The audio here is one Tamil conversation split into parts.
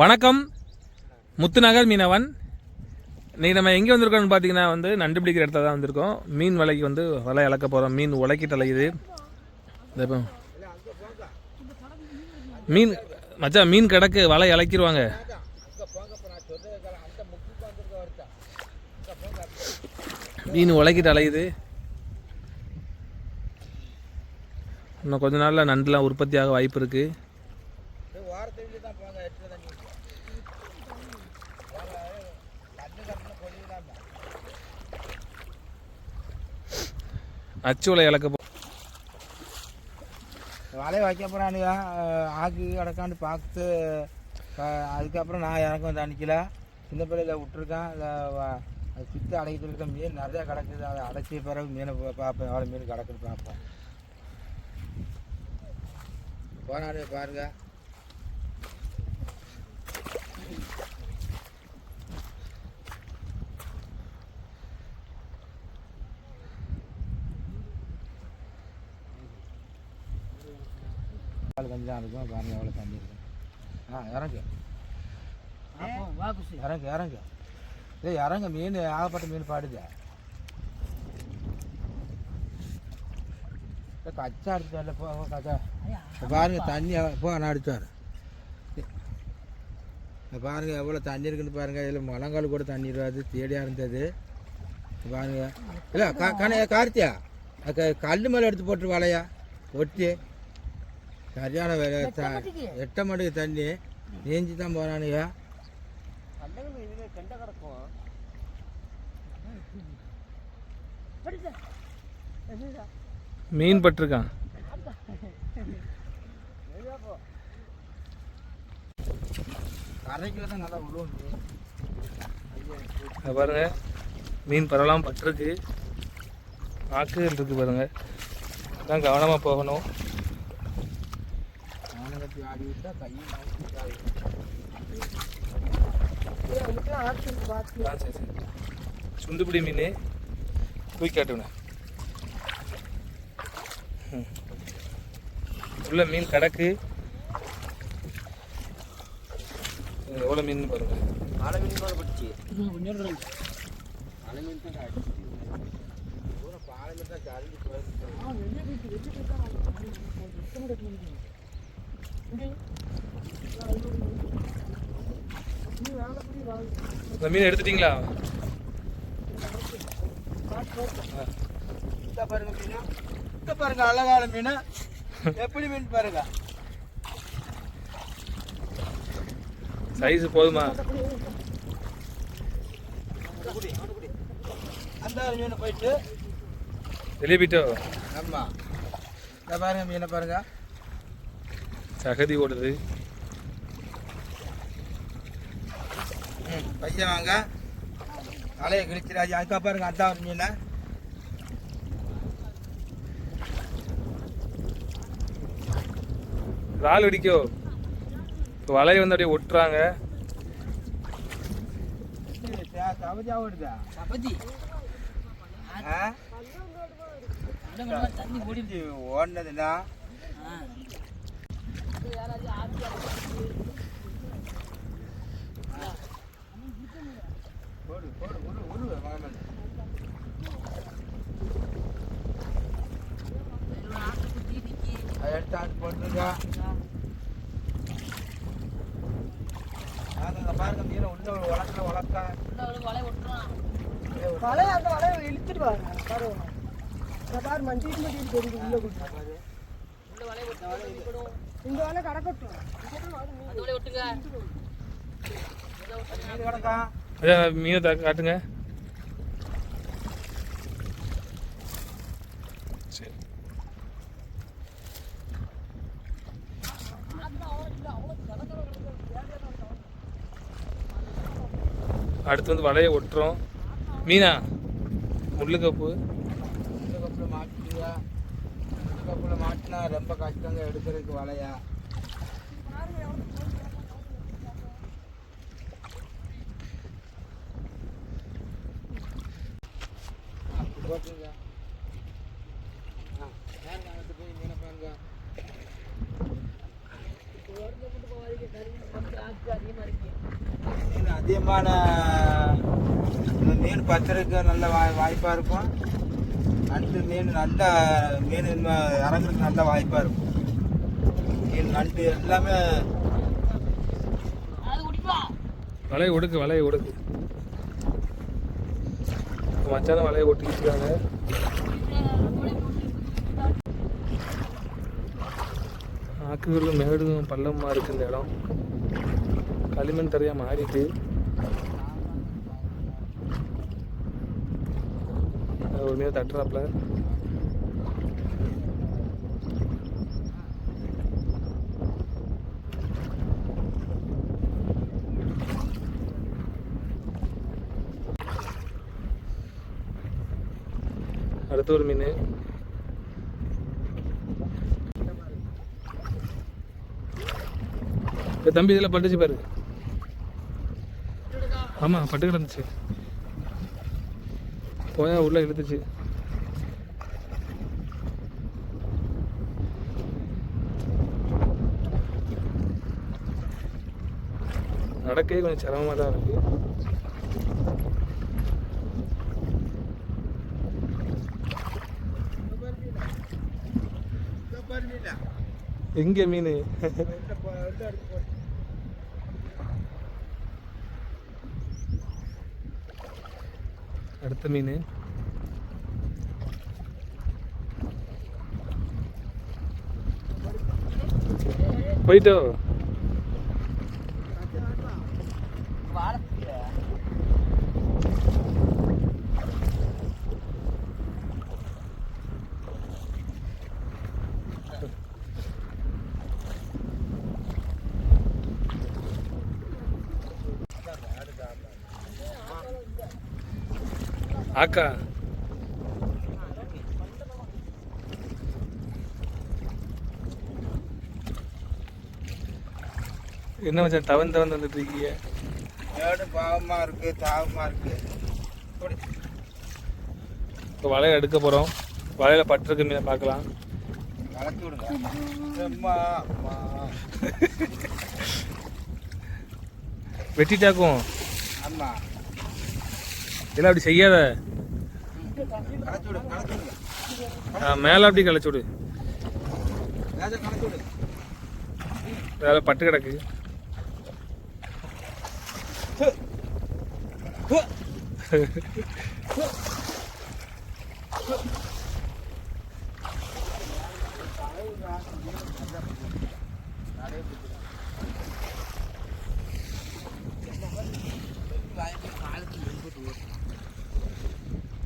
வணக்கம். முத்துநகர் மீனவன். இன்றைக்கி நம்ம எங்கே வந்திருக்கோம்னு பார்த்தீங்கன்னா வந்து நண்டு பிடிக்கிற இடத்துல தான் வந்திருக்கோம். மீன் வலைக்கு வந்து வலை இழக்க போகிறோம் மீன் உலக்கிட்டு அலையுது. இப்போ மீன் மச்சான் மீன் கிடக்கு வலை இழக்கிடுவாங்க மீன் உலக்கிட்டு அலையுது. இன்னும் கொஞ்ச நாளில் நண்டுலாம் உற்பத்தியாக வாய்ப்பு இருக்குது அச்சு வலை இழக்க போ வலையை வைக்க போகிறானுங்க ஆக்கு கிடக்கான்னு பார்த்து அதுக்கப்புறம் நான் எனக்கு வந்து அன்னைக்கில. சின்ன பிள்ளையில் விட்டுருக்கேன். இல்லை சுற்றி அடைக்கிட்டு இருக்க மீன் நிறையா கிடக்குது. அதை அடைச்சி பிறகு மீனை பார்ப்பேன். எவ்வளோ மீன் கிடக்குன்னு பார்ப்பேன் போனானு பாருங்க. தான் இருக்கும் பாருங்க எவ்வளோ தண்ணி இருக்கும் ஆ இறங்கு. இறங்கு இறங்கு. ஏய் இறங்க மீன் ஆகப்பட்ட மீன் பாடுது. கச்சா அடிச்சு வரல போ கச்சா. பாருங்க தண்ணி போ நான் அடிச்சார் பாருங்க எவ்வளோ தண்ணி இருக்குன்னு பாருங்க. இதில் முழங்கால் கூட தண்ணி இருக்காது தேடியாக இருந்தது. பாருங்க. இல்லை கா கண கார்த்தியா? கல் மேலே எடுத்து போட்டு வலையா? ஒட்டி. சரியான வேலை எட்ட மாட்டுக்கு தண்ணி. நீஞ்சி தான் போகிறானுங்க மீன் பட்டிருக்கான். பாருங்க. மீன் பரவலாம் பட்டிருக்கு. ஆக்குகள் இருக்கு பாருங்க. தான் கவனமாக போகணும். ஆடி விட்டா கையும் சரி சரி சுண்டுபிடி மீன். தூக்கி காட்டுவேன். உள்ள மீன் கிடக்கு. எவ்வளோ மீன் பாருங்க. மழை மீன் கூட பிடிச்சி மழை மீன் தான் அடிச்சு. பாலை மீன் தான் இந்த மீன் எடுத்துட்டீங்களா? பாருங்க மீன். பாருங்க அழகான மீன். எப்படி மீன் பாருங்க? சைஸ் போதுமா. அந்த மீனை போயிட்டு. வெளியே போயிட்டோ ஆமா. இந்த பாருங்க மீனை பாருங்க. சகதி ஓடுது ம் பையன் வாங்க. அலைய கிழிச்சிடாஜி அதுக்கா பாருங்க அந்த ஒரு மீனை. ரால் அடிக்கோ இப்போ வலையை வந்து அப்படியே ஒட்டுறாங்க. ஓடுனதுன்னா? போட்டுருங்க. நாங்க இங்க பாருங்க மீனை உள்ள வளர்க்க வளர்க்க வலைய அந்த வலையை இழுத்துட்டு வாங்க பாருங்க பாரு மஞ்சள் மஞ்சள் தெரியுது உள்ள கொடுத்து இந்த வலை கடக்கட்டும். மீன் காட்டுங்க. சரி. அடுத்து வந்து வலையை ஒட்டுறோம். மீனா முள்ளு கப்பு இந்த கப்பில் மாட்டினா ரொம்ப கஷ்டங்க எடுக்கிறதுக்கு வலையா? அப்படி அதிகமான மீன் பத்திரக்கு நல்ல வாய் வாய்ப்பாக இருக்கும். நண்டு மீன் நல்ல மீன் இறங்குறதுக்கு நல்ல வாய்ப்பாக இருக்கும். மீன் நண்டு எல்லாமே வலையை ஒடுக்கு வலையை ஒடுக்கு. மச்சான வலையை ஒட்டிக்கிட்டு இருக்காங்க. ஆக்குகளும் மேடும் பள்ளமாக இருக்கு இந்த இடம். களிமண் தரையாக மாறிட்டு. ஒரு மீன் தட்டுறாப்புல. அடுத்த ஒரு மீன். தம்பி இதில் பட்டுச்சு பாரு. ஆமாம் பட்டு கிடந்துச்சு போயா உள்ளே இழுத்துச்சு. நடக்கவே கொஞ்சம் சிரமமாக தான் இருக்கு. எங்கே மீன்? அடுத்த மீன் போயிட்டோ ஆக்கா என்ன மச்சான் தவன் தவன் வந்துட்டு இருக்கீங்க? மேடு பாவமாக இருக்கு தாகமாக இருக்கு. இப்போ வலையை எடுக்க போகிறோம் வலையில் பட்டிருக்க மீனை பார்க்கலாம். கலக்கி விடுங்க. வெட்டிட்டாக்கும். அம்மா இதெல்லாம் அப்படி செய்யாத மேலே அப்படி களைச்சு விடு வேலை பட்டு கிடக்கு Thank you நீ பிடிச்சிங்களா தம்பி தடவுறியா கணக்குல புடியா பிடிச்சியா நான் பிடிச்சா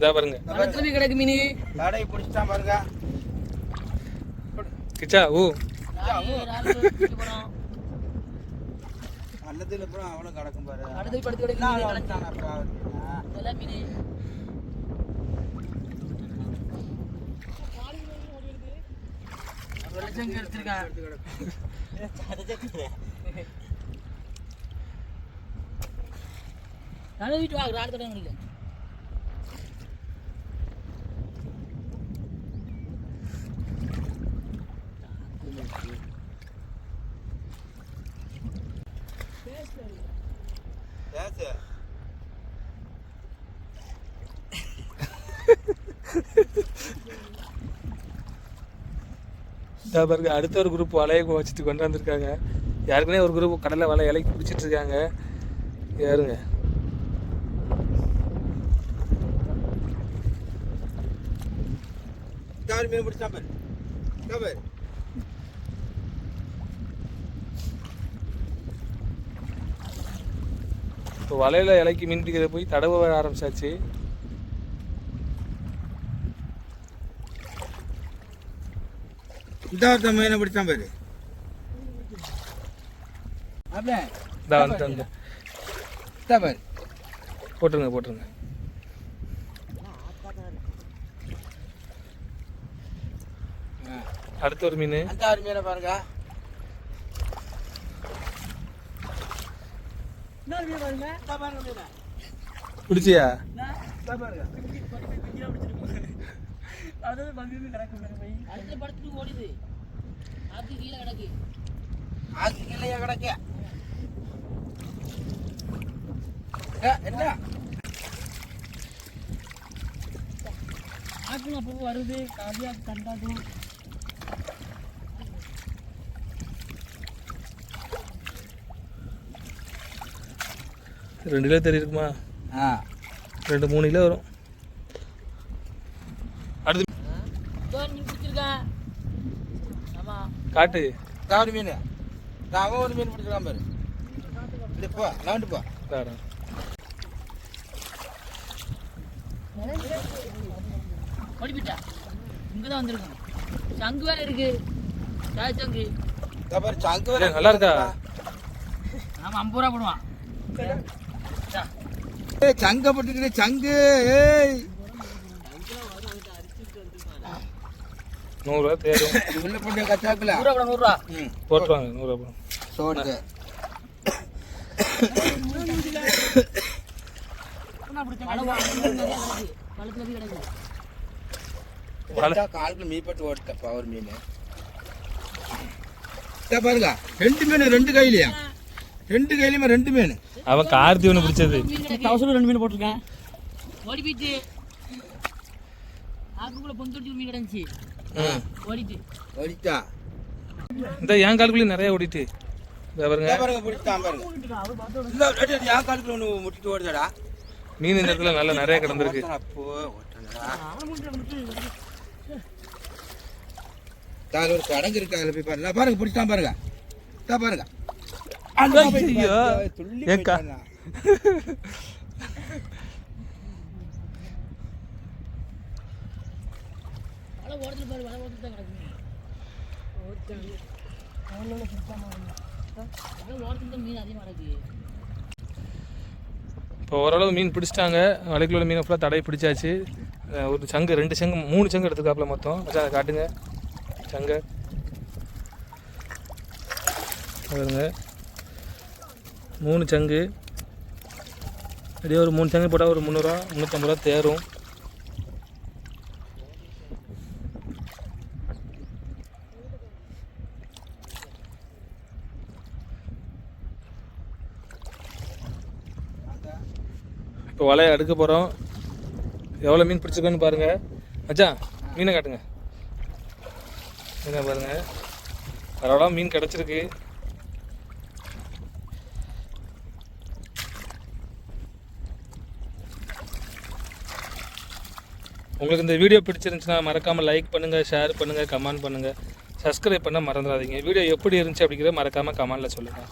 இதா பாருங்க. கள்ளத்துல கிடைக்கு மீன். பிடிச்சிட்டா பாருங்க. கிச்சா ஓ நல்லதில் அப்புறம் அவனும் கிடக்கும் பாரு. அடுத்து படுத்து கிடக்கு நான் மீன் லட்சம் எடுத்திருக்கான் நல்ல வீட்டு வாங்க ஆடு தொடங்க முடியல இதா பாருங்க அடுத்த ஒரு குரூப் வலையை வச்சுட்டு கொண்டு வந்திருக்காங்க யாருக்குனே ஒரு குரூப் கடலை வலை இலைக்கு பிடிச்சிட்டு இருக்காங்க. யாருங்க மீன் பிடிச்சா பாரு. இப்போ வலையில இலைக்கு மீன் பிடிக்கிறத போய் தடவ ஆரம்பிச்சாச்சு. இந்த ஒருத்தன் மீனை பிடிச்சா பாரு பாரு போட்டுருங்க போட்டுருங்க அடுத்த ஒரு மீன் அந்த மீனை பாருங்க. பிடிச்சியா பாருங்க அதாவது கிடக்கும் போய். அடுத்த படத்துக்கு ஓடுது. அது கீழே கிடக்கு. கிடக்க. ஏ, என்ன? ஆக்குங்க அப்போ வருது காவியா கண்டாடும் ரெண்டு கிலோ இருக்குமா ஆ. ரெண்டு மூணு கிலோ வரும். காட்டு. தாவடி மீன். நான் அவன் ஒரு மீன் பிடிச்சிருக்கான் பாரு. இப்படி போ விளாண்டு போ. காரம் ஓடிப்பிட்டா? இங்கே தான் வந்திருக்கோம். சங்கு வேற இருக்கு. சாய் சங்கு. பாரு சங்கு ஏய், நல்லா இருக்கா? ஆமா ஐம்பது ரூபா போடுவான். ஏய் சங்க போட்டுக்கிட்டு சங்கு ஏய். நூறுரூவா தேரும் உள்ள போட்டு கச்சாக்குல நூறுரூவா நூறுரூவா ம். போட்டுருவாங்க நூறுரூவா போடும் காலுக்கு மீப்பட்டு ஓட்ட பவர் மீன். பாருங்க ரெண்டு மீன் ரெண்டு கையிலையா? ரெண்டு கையிலுமே ரெண்டு மீன். அவன் கார்த்தி ஒன்று பிடிச்சது. ரெண்டு மீன் போட்டிருக்கேன். ஆக்குக்குள்ள பொந்தொட்டி மீன் கிடந்துச்சு. ஓடிட்டு. இந்த என் காலுக்குள்ளேயும் நிறைய ஓடிட்டு. இதை பாருங்க. இதோ பாருங்க பிடிச்சான் பாருங்க. என் காலுக்குள்ள ஒன்று முட்டிட்டு ஓடுதாடா. மீன் இந்த இடத்துல நல்லா நிறைய கிடந்திருக்கு. அப்போ தால ஒரு கடங்கு இருக்கு அதில் போய் பாருங்க. பாருங்க பிடிச்சான் பாருங்க. இதோ பாருங்க. ஐயோ. பாருங்க, தான் மீன் அதிகமாக கிடக்கு இப்போ ஓரளவு மீன் பிடிச்சிட்டாங்க. வலைக்குள்ள மீனை ஃபுல்லாக தடவை பிடிச்சாச்சு. ஒரு சங்கு ரெண்டு சங்கு மூணு சங்கு எடுத்துக்காப்புல மொத்தம். அதை காட்டுங்க. சங்க. பாருங்க. மூணு சங்கு. அப்படியே ஒரு மூணு சங்கு போட்டால் ஒரு முந்நூறுவா முந்நூற்றம்பது ரூபா தேரும். வலையை அடுக்க போகிறோம் எவ்வளோ மீன் பிடிச்சிருக்கோன்னு பாருங்கள் மச்சான் மீனை காட்டுங்க. மீனை பாருங்கள் பரவாயில்ல மீன் கிடச்சிருக்கு. உங்களுக்கு இந்த வீடியோ பிடிச்சிருந்துச்சுன்னா மறக்காமல் லைக் பண்ணுங்கள் ஷேர் பண்ணுங்கள் கமெண்ட் பண்ணுங்கள் சப்ஸ்கிரைப் பண்ண மறந்துடாதீங்க. வீடியோ எப்படி இருந்துச்சு அப்படிங்கிறத மறக்காமல் கமெண்டில் சொல்லுங்கள்